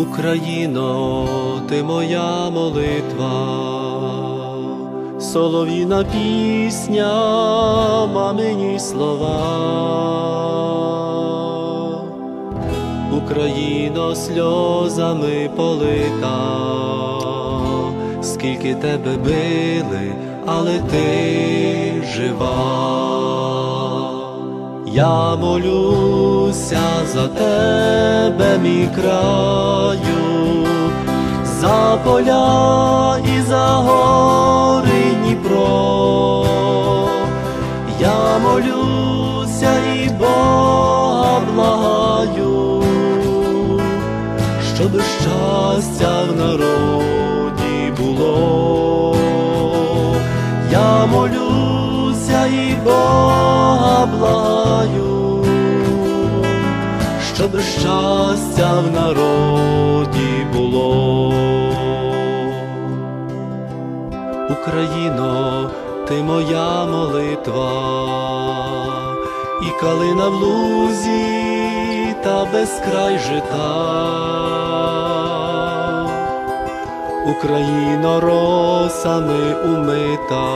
Україно, ти моя молитва, солов'їна пісня, мамині слова. Україно сльозами полита, скільки тебе били, але ти жива. Я молюся за тебе, мій краю, за поля і за гори Дніпро. Я молюся і Бога благаю, щоб щастя в народі було. Я молюся і Бога благаю, щоб щастя в народі було. Україно, ти моя молитва, і калина в лузі та безкрай жита. Україно росами умита,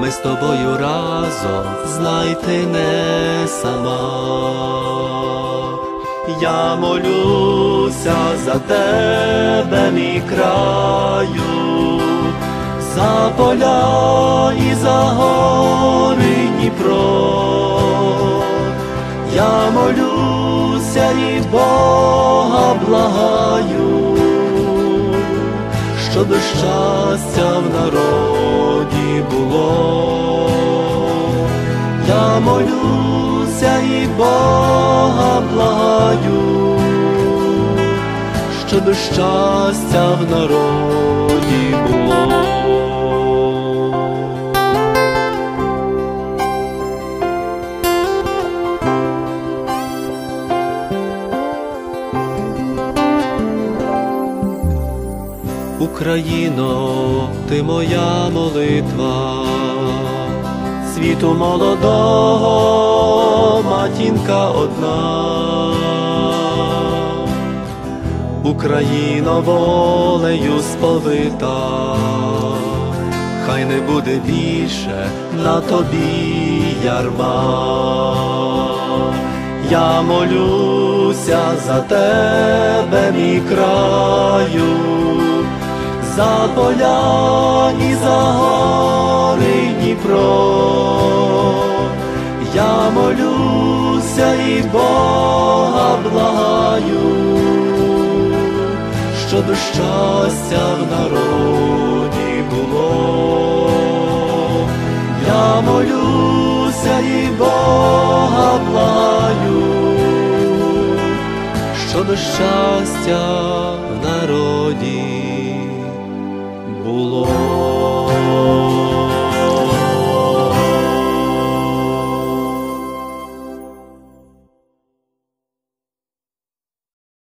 ми з тобою разом знайти не сама. Я молюся за тебе, мій краю, за поля і за гори Дніпро. Я молюся і Бога благаю, щоб щастя в народі було. Я молюся і Бога благаю, щоб щастя в народі було. Україно, ти моя молитва, світу молодого матінка одна, Україно волею сповита, хай не буде більше на тобі ярма. Я молюся за тебе, мій краю за поля і за гори Дніпро. Я молюся і Бога благаю, щоб щастя в народі було. Я молюся і Бога благаю, щоб щастя в народі Lord.